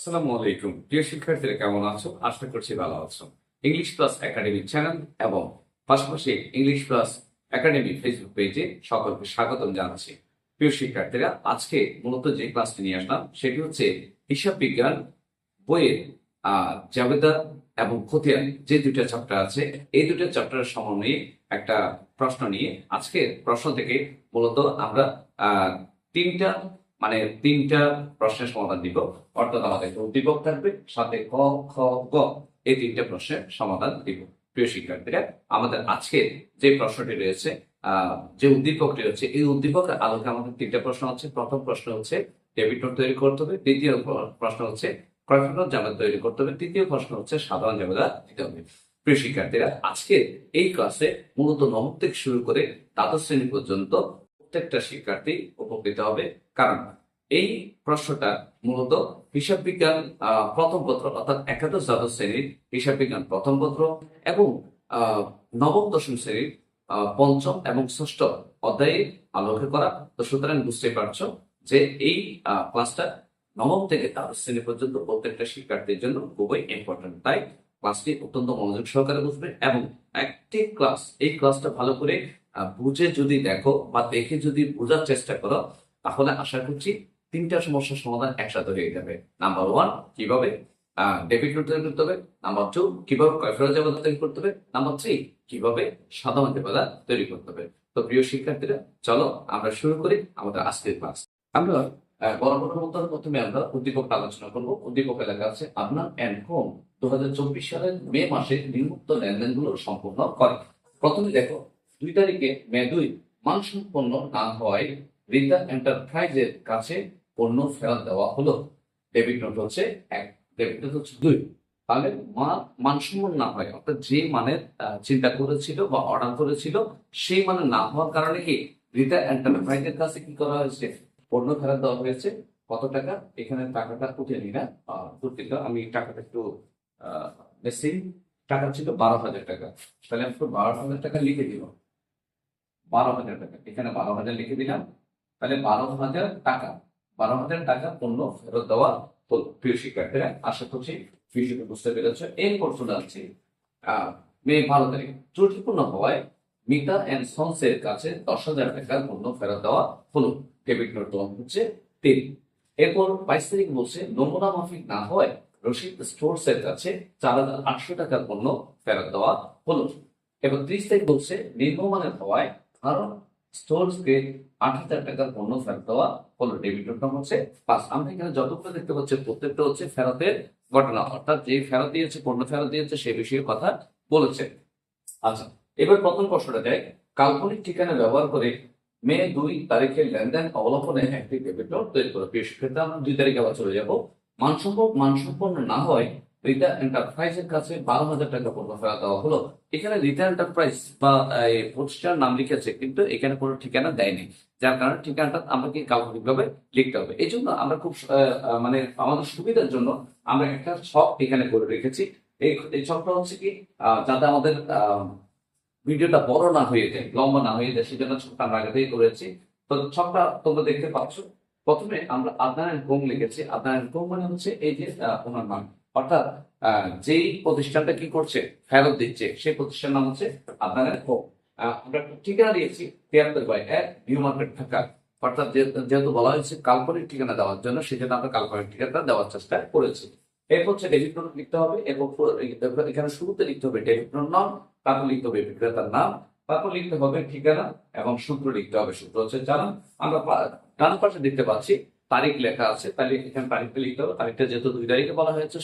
আসসালামু আলাইকুম। প্রিয় শিক্ষার্থীরা, কেমন আছো? আশা করছি ভালো আছো। ইংলিশ প্লাস একাডেমি চ্যানেল এবং পাশাপাশি ইংলিশ প্লাস একাডেমি ফেসবুক পেজে সকলকে স্বাগতম জানাচ্ছি। প্রিয় শিক্ষার্থীরা, আজকে মূলত যে ক্লাসটি নিয়ে আসলাম, সেটি হচ্ছে হিসাব বিজ্ঞান, বইয়ের জাবেদা এবং খতিয়ান, যে দুইটা চ্যাপ্টার আছে, এই দুটো চ্যাপ্টারের সমন্বয়ে একটা প্রশ্ন নিয়ে আজকে প্রশ্ন থেকে মূলত আমরা তিনটা মানে তিনটা প্রশ্নের সমাধান দিব। অর্থাৎ আমাদের উদ্দীপক থাকবে? সাথে ক, খ, গ এই তিনটা প্রশ্নের সমাধান দিব। প্রিয় শিক্ষার্থীরা, আমাদের আজকের যে প্রশ্নটি রয়েছে যে উদ্দীপকটি রয়েছে, এই উদ্দীপকের আলোকে আমাদের তিনটা প্রশ্ন হচ্ছে প্রথম প্রশ্ন হচ্ছে, ডেবিট নোট তৈরি করতে হবে। দ্বিতীয় প্রশ্ন হচ্ছে, ক্রয় নোট জাবেদা তৈরি করতে হবে। তৃতীয় প্রশ্ন হচ্ছে, সাধারণ জাবেদা দিতে হবে। প্রিয় শিক্ষার্থীরা আজকে এই ক্লাসে মূলত নবম থেকে শুরু করে দ্বাদশ শ্রেণি পর্যন্ত প্রত্যেকটা শিক্ষার্থী উপকৃত হবে। কারণ এই প্রশ্নটা মূলত হিসাব বিজ্ঞান প্রথম পত্র অর্থাৎ একাদশ দ্বাদশ শ্রেণির হিসাব বিজ্ঞান প্রথম পত্র এবং নবম দশম শ্রেণির পঞ্চম এবং ষষ্ঠ অধ্যায়ে আলোকে করা। তো সুতরাং বুঝতেই পারছ যে এই ক্লাসটা নবম থেকে দ্বাদশ শ্রেণি পর্যন্ত প্রত্যেকটা শিক্ষার্থীর জন্য খুবই ইম্পর্টেন্ট তাই ক্লাসটি অত্যন্ত মনোযোগ সহকারে বুঝবে এবং একটি ক্লাস, এই ক্লাসটা ভালো করে বুঝে যদি দেখো বা দেখে যদি বোঝার চেষ্টা করো, তাহলে আশা করছি তিনটা সমস্যার সমাধান একসাথে হয়ে যাবে। নাম্বার ওয়ান কীভাবে? ডেবিট তৈরি করতে হবে। নাম্বার টু কীভাবে কয়ফেরত জাবেদা তৈরি করতে হবে। নাম্বার থ্রি কীভাবে সাধারণ জাবেদা তৈরি করতে হবে। তো প্রিয় শিক্ষার্থীরা, চলো আমরা শুরু করি আমাদের আজকের ক্লাস আমরা বড় প্রথমে আমরা উদ্দীপক আলোচনা করব। উদ্দীপকে লেখা আছে, আপনার অ্যান্ড হোম দু হাজার চব্বিশ সালের মে মাসে নিম্মুক্ত লেনদেনগুলো সম্পূর্ণ করে? প্রথমে দেখো দুই তারিখে মে দুই মানসম্পন্ন না হওয়ায় রিতা এন্টারপ্রাইজের কাছে পণ্য ফেরত দেওয়া হলো। ডেবিট নোট হচ্ছে এক, ডেবিট নোট হচ্ছে দুই। তাহলে মা, মানসম্পন্ন না হয়, অর্থাৎ যে মানের চিন্তা করেছিল বা অর্ডার করেছিল, সেই মানে না হওয়ার কারণে কি রিতা এন্টারপ্রাইজের কাছে কি করা হয়েছে? পণ্য ফেরত দেওয়া হয়েছে। কত টাকা? এখানে টাকাটা উঠে নি না। দুঃখিত আমি টাকাটা একটু বেশি। টাকা ছিল বারো হাজার টাকা। তাহলে আমি বারো হাজার টাকা লিখে দিব বারো হাজার টাকা। এখানে বারো হাজার লিখে দিলাম। তাহলে বারো হাজার টাকা। বারো হাজার টাকা পণ্য ফেরত দেওয়া হলো। প্রিয় শিক্ষার্থীরা আশা করছি বিষয়টা বুঝতে পেরেছ। এরপর চলে আহ, মে বারো তারিখ। ত্রুটিপূর্ণ হওয়ায় মিতা অ্যান্ড সন্সের কাছে দশ হাজার টাকার পণ্য ফেরত দেওয়া হলো। ডেবিট নোট দেওয়া হচ্ছে তিন। এরপর বাইশ তারিখ বলছে নমুনা মাফিক না হয় রশিদ স্টোরস এর কাছে চার হাজার আটশো টাকার পণ্য ফেরত দেওয়া হলো। এবং ত্রিশ তারিখ বলছে নিম্নমানের হওয়ায় কারণ স্টোরসকে আট হাজার টাকার পণ্য ফেরত দেওয়া হলো। ডেবিট নোট হচ্ছে। পাঁচ আমরা এখানে যতগুলো দেখতে পাচ্ছি, প্রত্যেকটা হচ্ছে ফেরতের ঘটনা অর্থাৎ যে ফেরত দিয়েছে, পণ্য ফেরত দিয়েছে, সে বিষয়ে কথা বলেছে। আচ্ছা এবার প্রথম প্রশ্নটা দেয় কাল্পনিক ঠিকানা ব্যবহার করে মে দুই তারিখের লেনদেন অবলম্বনে একটি ডেবিট নোট তৈরি করে। শিক্ষার্থী, আমরা দুই তারিখে আবার চলে যাব। মানসম্পন্ন মানসম্পন্ন না হয় রিতা এন্টারপ্রাইজের কাছে বারো হাজার টাকা ফেরত দেওয়া হলো। এখানে রিতা এন্টারপ্রাইজ বা, এই প্রতিষ্ঠান নাম লিখেছে, কিন্তু এখানে কোনো ঠিকানা দেয়নি। যার কারণে ঠিকানাটা আমাকে কাল্পনিকভাবে লিখতে হবে। এই জন্য আমরা খুব মানে আমাদের সুবিধার জন্য আমরা একটা ছক এখানে করে রেখেছি। এই ছকটা হচ্ছে কি যাতে আমাদের ভিডিওটা বড় না হয়ে যায়, লম্বা না হয়ে যায়, সেজন্য ছকটা আমরা আগে করেছি। তো ছকটা তোমরা দেখতে পাচ্ছ। প্রথমে আমরা আদান হোম লিখেছি। আদান হোম মানে হচ্ছে এই যে ওনার নাম। অর্থাৎ যেই প্রতিষ্ঠানটা কি করছে, ফেরত দিচ্ছে, সেই প্রতিষ্ঠান নাম হচ্ছে আদান হোম। আমরা ঠিকানা দিয়েছি, তিয়াত্তর বাই এক, নিউ মার্কেট, ঢাকা। অর্থাৎ যেহেতু বলা হয়েছে কাল্পনিক ঠিকানা দেওয়ার জন্য, সেজন্য আমরা কাল্পনিক ঠিকানা দেওয়ার চেষ্টা করেছি। এরপর হচ্ছে ডেবিট নোট লিখতে হবে এরপর এখানে শুরুতে লিখতে হবে ডেবিট নোট নাম তারপর লিখতে হবে বিক্রেতার নাম, তারপর লিখতে হবে ঠিকানা, এবং সূত্র লিখতে হবে সূত্র হচ্ছে জানা আমরা ডান পাশে দেখতে পাচ্ছি তারিখ লেখা আছে তাহলে এখানে তারিখটা লিখতে হবে। তারিখটা যেহেতু দুই তারিখে বলা হয়েছে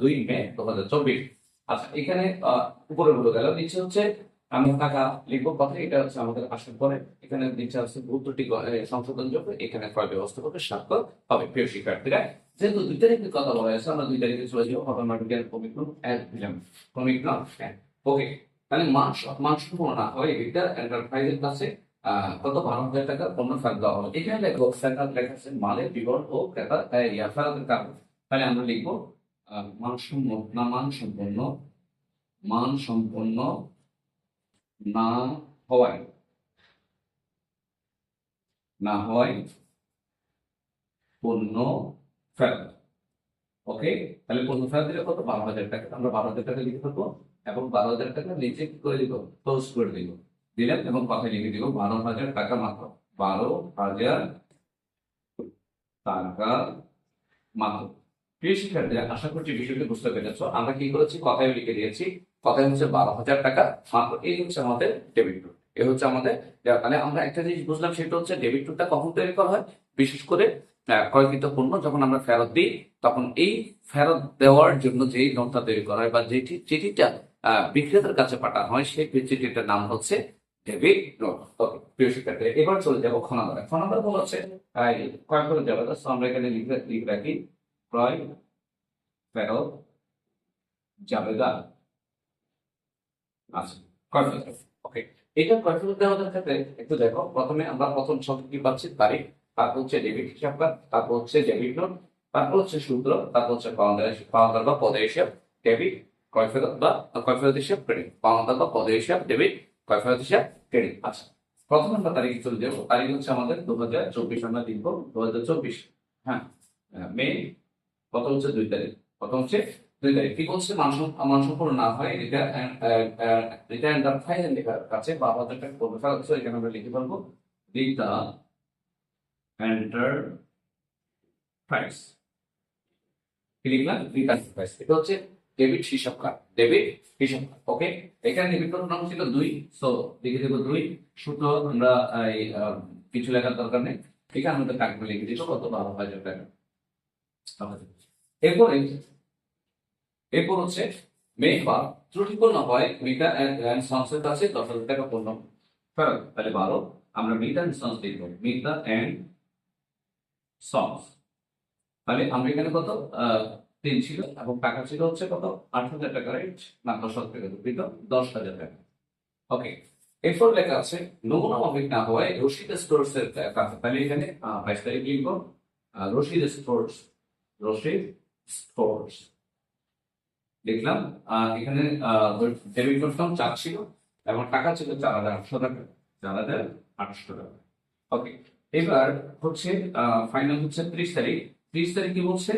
দুই- মে দু হাজার চব্বিশ। আচ্ছা এখানে উপরে বলে গেল, নিচে হচ্ছে আমি টাকা লিখব কথা, এটা হচ্ছে আমাদের আসার পরে। এখানে নিচে আছে ভুত্রটি সংশোধন যোগ্য, এখানে ক্রয় ব্যবস্থা করবে স্বাক্ষর হবে, প্রিয় শিক্ষার্থীরা। যেহেতু দুই তারিখের কথা বলা হয়েছে, আমরা দুই তারিখে চলে যাব অটোমেটিক্যাল কমিটন এক দিলাম এক ওকে তাহলে মান সম্পূর্ণ না হয় এটা এন্টারপ্রাইজের কাছে কত বারো হাজার টাকা পণ্য ফেরত দেওয়া হবে? এখানে লেখো ফেরত মালের বিবরণ ও ইয়া ফেরতের তাহলে আমরা লিখব আহ, মান না মান সম্পন্ন মান সম্পন্ন না হওয়ায়। না হয় পণ্য ফেরত। ওকে তাহলে পণ্য ফেরত দিলে কত? বারো হাজার টাকা। আমরা বারো হাজার টাকা লিখে থাকব এবং বারো হাজার টাকা নিচে কি করে দিব? ক্লোজ করে দিব। দিলাম এবং কথায় লিখে দিব বারো হাজার টাকা মাত্র। বারো হাজার টাকা মাত্র। প্রিয় শিক্ষার্থীরা আশা করছি বিষয়টি বুঝতে পেরেছ, আমরা কি করেছি? কথায় লিখে দিয়েছি, কথায় হচ্ছে বারো হাজার টাকা মাত্র। এই হচ্ছে আমাদের ডেবিট নোট এ হচ্ছে আমাদের তাহলে আমরা একটা জিনিস বুঝলাম, সেটা হচ্ছে ডেবিট নোটটা কখন তৈরি করা হয়? বিশেষ করে ক্রয়কৃত পণ্য যখন আমরা ফেরত দিই, তখন এই ফেরত দেওয়ার জন্য যেই নোটটা তৈরি করা হয় বা যেটি চিঠিটা বিক্রেতার কাছে পাঠানো হয়, সেই চিঠিটার নাম হচ্ছে এবার চলে যাব হচ্ছে কয়েক রাখি। ক্রয় আচ্ছা ওকে এটা ক্ষেত্রে একটু দেখো। প্রথমে আমরা প্রথম শব্দ কি পাচ্ছি? তারিখ। তারপর হচ্ছে ডেবিট হিসাব তারপর হচ্ছে ডেবিট নোট। তারপর হচ্ছে সূত্র। তারপর হচ্ছে পাওনাদার বা পদে হিসাব ডেবিট ক্রয় বা, ক্রয় হিসাব পাওনাদার বা পদে হিসাব ডেবিট ক্রয় ফেরত হিসাব ক্রেডিট আচ্ছা প্রথম আমরা তারিখে চলে যাব তারিখ হচ্ছে আমাদের দু হাজার চব্বিশ আমরা লিখব দু হাজার চব্বিশ হ্যাঁ মে কত হচ্ছে দুই তারিখ। কত হচ্ছে দুই তারিখ। কি মানসম্প মানসম্পূর্ণ না হয় এটা এটা এন্টারপ্রাইজ লেখার কাছে বা আমাদের একটা করবে ফেলা হচ্ছে এখানে আমরা লিখে ফেলব। রিটা এন্টারপ্রাইজ কি লিখলাম? রিটা এন্টারপ্রাইজ এটা হচ্ছে ডেবিট হিসাব কার্ড ডেবিট হিসাব কার্ড ওকে এখানে ডেবিট কার্ড নাম ছিল দুই। সো লিখে দেবো দুই। সূত্র আমরা এই কিছু লেখার দরকার নেই। এখানে আমাদের টাকা লিখে দিচ্ছি কত বারো হাজার টাকা এরপরে, এরপর হচ্ছে মে বা ত্রুটিপূর্ণ হয় মিটা অ্যান্ড সন্সের কাছে দশ হাজার টাকা পূর্ণ। ফেরত তাহলে বারো। আমরা মিটা অ্যান্ড সন্স লিখব। মিটা অ্যান্ড সংস তাহলে আমরা এখানে কত? তিন ছিল এবং টাকা ছিল হচ্ছে কত? আট হাজার টাকা রাইট না, দশ হাজার টাকা দুঃখিত দশ হাজার টাকা। ওকে এরপর লেখা আছে, নমুনা মাফিক না হওয়ায় রশিদ স্টোর্স এর কাছে তাহলে এখানে বাইশ তারিখ লিখব রশিদ স্টোর্স রশিদ স্টোর্স দেখলাম এখানে ডেবিট করতাম চার ছিল এবং টাকা ছিল চার হাজার আটশো টাকা। চার হাজার আটশো টাকা। ওকে এবার হচ্ছে ফাইনাল হচ্ছে ত্রিশ তারিখ। ত্রিশ তারিখ কি বলছে?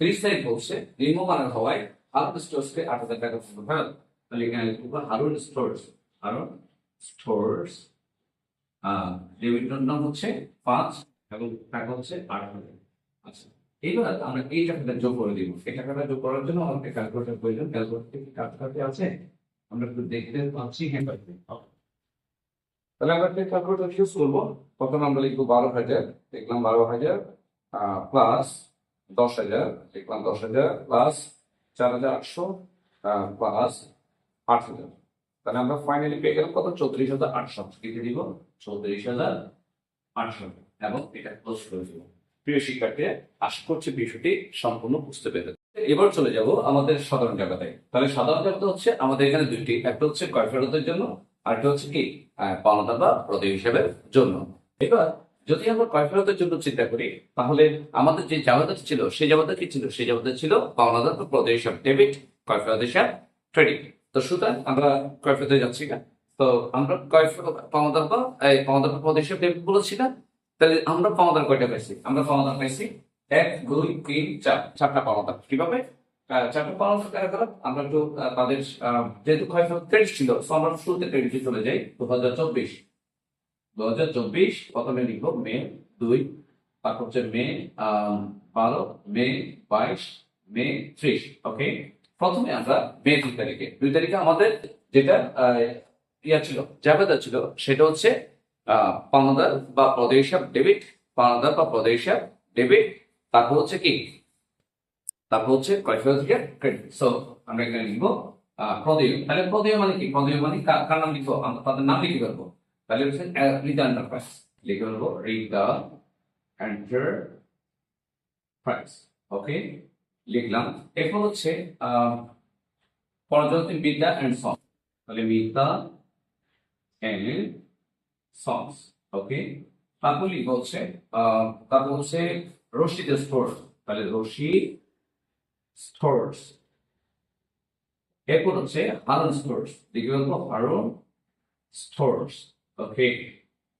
তারিখ বলছে নিম্নমানের হওয়ায় হারুন স্টোর্সকে আট হাজার টাকা পর্যন্ত ফেরত। তাহলে এখানে লিখব Harun stores Harun stores debit নাম হচ্ছে পাঁচ এবং টাকা হচ্ছে আট হাজার। আচ্ছা এবার আমরা এই টাকাটা যোগ করে দিব। এই টাকাটা যোগ করার জন্য আমাদের ক্যালকুলেটর প্রয়োজন। ক্যালকুলেটর কি কাটকাটি আছে? আমরা একটু দেখতে পাচ্ছি হ্যাঁ তাহলে আমরা ক্যালকুলেটর ইউজ করব। প্রথমে আমরা লিখব বারো হাজার, দেখলাম বারো হাজার প্লাস দশ হাজার দেখলাম দশ হাজার প্লাস চার হাজার আটশো প্লাস আট হাজার। তাহলে আমরা ফাইনালি পেয়ে গেলাম কত? চৌত্রিশ হাজার আটশো। লিখে দিব চৌত্রিশ হাজার আটশো। এবং এটা ক্লোজ করে দিব। প্রিয় শিক্ষার্থী, আশা করছি বিষয়টি সম্পূর্ণ বুঝতে পেরেছে। এবার চলে যাব আমাদের সাধারণ জগতে। তাহলে সাধারণ জগতে হচ্ছে আমাদের এখানে দুইটি, একটা হচ্ছে কয় ফেরতের জন্য, আরেকটা হচ্ছে কি? পাওনাদার বা প্রতি হিসেবের জন্য। এবার যদি আমরা কয় ফেরতের জন্য চিন্তা করি, তাহলে আমাদের যে জামাতা ছিল, সেই জামাতা কি ছিল? সেই জামাতা ছিল পাওনাদার প্রতি হিসাব ডেবিট কয় ফেরত হিসাব ক্রেডিট তো সুতরাং আমরা কয় ফেরতে যাচ্ছি না। তো আমরা কয় ফেরত পাওনাদার বা এই পাওনাদার প্রতি হিসাব ডেবিট বলেছি না? তাহলে আমরা পাওনাদার কয়টা পাইছি? আমরা পাওনাদার পাইছি এক, দুই, তিন, চার, চারটা পাওনাদার কীভাবে? চারটা পাওনাদার কারা কারা আমরা একটু তাদের যেহেতু ক্ষয়ফল ক্রেডিট ছিল, তো আমরা শুরুতে ক্রেডিটে চলে যাই। দু হাজার চব্বিশ। দু হাজার চব্বিশ প্রথমে লিখব মে দুই তারপর হচ্ছে মে বারো মে বাইশ মে ত্রিশ ওকে? প্রথমে আমরা মে দুই তারিখে দুই তারিখে আমাদের যেটা ইয়া ছিল জাবেদা ছিল সেটা হচ্ছে আহ, পাওনাদার বা হিসাব ডেবিট পাওনাদার বা হিসাব ডেবিট তারপর হচ্ছে কি? তারপর হচ্ছে থেকে ক্রেডিট সো আমরা এখানে লিখব প্রদেয় তাহলে প্রদেয় মানে কি? প্রদেয় মানে কার নাম লিখব? আমরা তাদের নাম লিখে ফেলব। তাহলে হচ্ছে রিদা এন্টারপ্রাইজ লিখে ফেলব রিদা এন্টারপ্রাইজ ওকে লিখলাম। এরপর হচ্ছে পর্যটন বিদ্যা অ্যান্ড সং তাহলে বিদ্যা অ্যান্ড songs ওকে তারপর লিখব হচ্ছে তারপর হচ্ছে রশিদ স্টোর তাহলে রশিদ স্টোর্স এরপর হচ্ছে হারুন স্টোর্স লিখে বলব হারুন স্টোর্স ওকে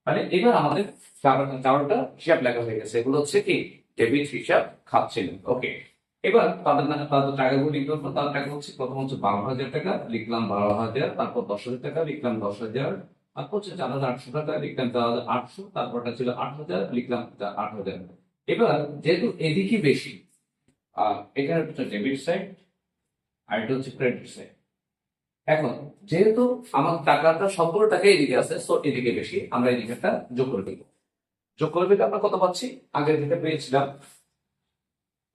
মানে এবার আমাদের চার- চারটা হিসাব লেখা হয়ে গেছে। এগুলো হচ্ছে কি? ডেবিট হিসাব খাচ্ছিলেন ওকে এবার তাদের তাদের টাকাগুলো হবে। তাদের টাকা হচ্ছে প্রথম হচ্ছে বারো হাজার টাকা, লিখলাম বারো হাজার, তারপর দশ হাজার টাকা, লিখলাম দশ হাজার, তারপর হচ্ছে চার হাজার আটশো টাকা, লিখলাম চার হাজার আটশো, তারপরটা ছিল আট হাজার, লিখলাম আট হাজার। এবার যেহেতু এদিকে বেশি, আহ, এখানে হচ্ছে ডেবিট সাইড আর এটা হচ্ছে ক্রেডিট সাইড এখন, যেহেতু আমার টাকাটা সবগুলো টাকা এদিকে আছে সো এদিকে বেশি আমরা এদিকে একটা যোগ করে দিব যোগ করে দিলে আমরা কত পাচ্ছি? আগের যেটা পেয়েছিলাম।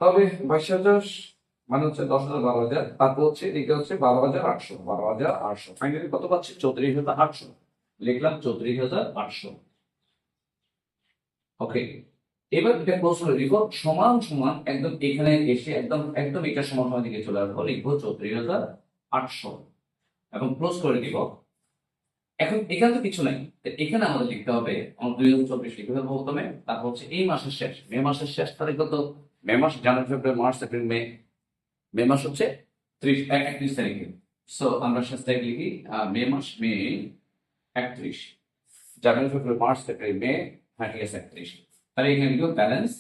তবে বাইশ হাজার মানে হচ্ছে দশ হাজার বারো হাজার, তারপর হচ্ছে এদিকে হচ্ছে বারো হাজার আটশো, বারো হাজার আটশো। ফাইনালি কত পাচ্ছি? চৌত্রিশ হাজার আটশো। লিখলাম চৌত্রিশ হাজার আটশো। ওকে এবার এটা ক্লোজ করে সমান সমান একদম এখানে এসে একদম একদম এটা সমান সমান দিকে চলে আসব। লিখব চৌত্রিশ হাজার আটশো। এবং ক্লোজ করে দিব। এখন এখানে তো কিছু নাই। এখানে আমাদের লিখতে হবে দুই হাজার চব্বিশ লিখতে হবে প্রথমে, তারপর হচ্ছে এই মাসের শেষ। মে মাসের শেষ তারিখ কত? মে মাস, জানুয়ারি, ফেব্রুয়ারি, মার্চ, এপ্রিল, মে। মে মাস হচ্ছে ত্রিশ একত্রিশ তারিখে। সো আমরা শেষ তারিখ লিখি মে মাস, মে, একত্রিশ। জানুয়ারি, ফেব্রুয়ারি, মার্চ, এপ্রিল, মে হ্যাঁ ঠিক আছে, একত্রিশ। তাহলে এখানে লিখব balance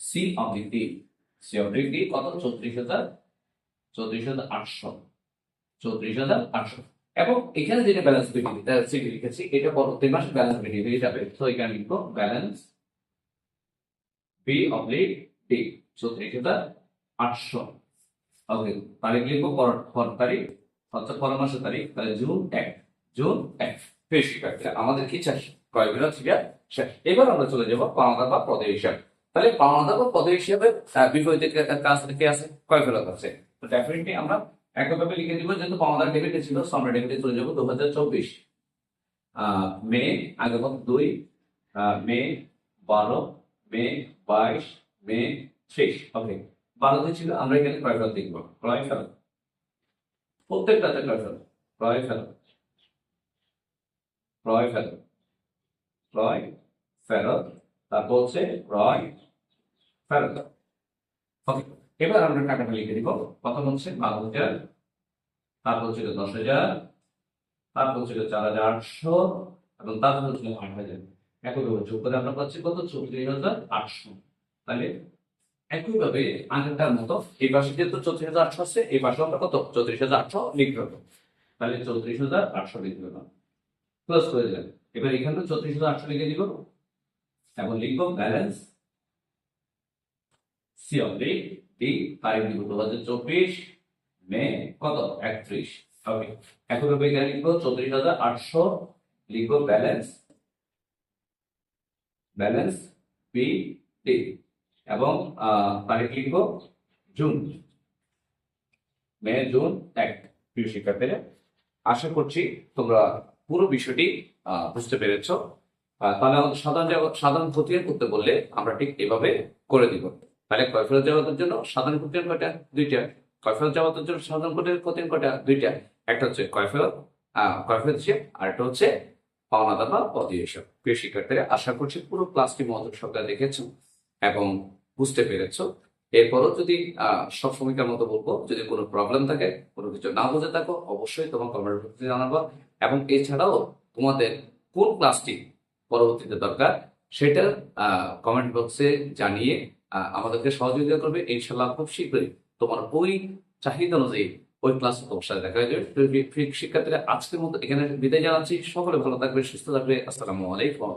C D D C D D কত? চৌত্রিশ হাজার চৌত্রিশ হাজার আটশো। চৌত্রিশ হাজার আটশো এবং এখানে যেটা ব্যালেন্স সিটি লিখেছি, এটা পরবর্তী মাসে ব্যালেন্স হয়ে যাবে তো এখানে লিখব ব্যালেন্স বি অবলিক ডি চৌত্রিশ হাজার আটশো ওকে তারিখ লিখব পর- তারিখ, অর্থাৎ পরের মাসের তারিখ, তাহলে জুন এক জুন এক। বেশ আমাদের কি কয় বিভাগ শিক্ষা শেষ। এবার আমরা চলে যাব পাওনাদার বা পদে হিসাব। তাহলে পাওনাদার বা পদে হিসাবে বিপরীত কাজ কি আছে? কয় ফেরত আছে। তো ডেফিনেটলি আমরা একভাবে লিখে দিব, যেহেতু পাওনাদার ডেবিটে ছিল আমরা ডেবিটে চলে যাব দু হাজার চব্বিশ মে, আগে কত? দুই। মে, বারো, মে, বাইশ, মে, ত্রিশ। ওকে বারোতে ছিল, আমরা এখানে ক্রয় ফেরত লিখব। ক্রয় ফেরত। প্রত্যেকটাতে ক্রয় ফেরত। ক্রয় ফেরত। ক্রয় ফেরত। ক্রয় ফেরত, তারপর হচ্ছে ক্রয় ফেরত। ওকে এবার আমরা টাকাটা লিখে দিব প্রথম হচ্ছে বারো হাজার তারপর ছিল দশ হাজার তারপর ছিল চার হাজার আটশো, এবং তারপর ছিল আট হাজার। একইভাবে যোগ করে আমরা পাচ্ছি কত? চৌত্রিশ হাজার আটশো। তাহলে একইভাবে আগেরটার মতো এই পাশে যেহেতু চৌত্রিশ হাজার আটশো আছে, এই পাশে আমরা কত? চৌত্রিশ হাজার আটশো লিখতে হবে তাহলে চৌত্রিশ হাজার আটশো লিখতে হবে প্লাস করে দিলেন এবার এখানে চৌত্রিশ হাজার আটশো লিখে দিব এবং লিখব ব্যালেন্স সি অবলিক তারিখ দিব দু চব্বিশ, মে কত? একত্রিশ। ওকে চৌত্রিশ হাজার আটশো ব্যালেন্স ব্যালেন্স তারিখ জুন। মে, জুন, এক। শিক্ষার্থীরা, আশা করছি তোমরা পুরো বিষয়টি বুঝতে পেরেছ। তাহলে সাধারণ সাধারণ করতে বললে আমরা ঠিক এভাবে করে দিব। তাহলে কয়ফেরত জগতের জন্য সাধারণ খতিয়ান কয়টা? দুইটা। কয়ফেরত জগতের জন্য সাধারণ খতিয়ান খতিয়ান কয়টা? দুইটা। একটা হচ্ছে আহ কয়ফেরত আর একটা হচ্ছে পাওনাদার বা পদীয় হিসাব প্রিয় শিক্ষার্থীরা, আশা করছি পুরো ক্লাসটি মনোযোগ সহকারে দেখেছ এবং বুঝতে পেরেছ। এরপরও যদি সব সময়কার মতো বলব, যদি কোনো প্রবলেম থাকে, কোনো কিছু না বুঝে থাকো, অবশ্যই তোমার কমেন্ট বক্সে জানাব। এবং এছাড়াও তোমাদের কোন ক্লাসটি পরবর্তীতে দরকার, সেটা কমেন্ট বক্সে জানিয়ে আমাদেরকে সহযোগিতা করবে। ইনশাল্লাহ খুব শীঘ্রই তোমার ওই চাহিদা অনুযায়ী ওই ক্লাসে তোমার সাথে দেখা যাবে। শিক্ষার্থীরা, আজকের মতো এখানে বিদায় জানাচ্ছি। সকলে ভালো থাকবে, সুস্থ থাকবে। আসসালামু আলাইকুম।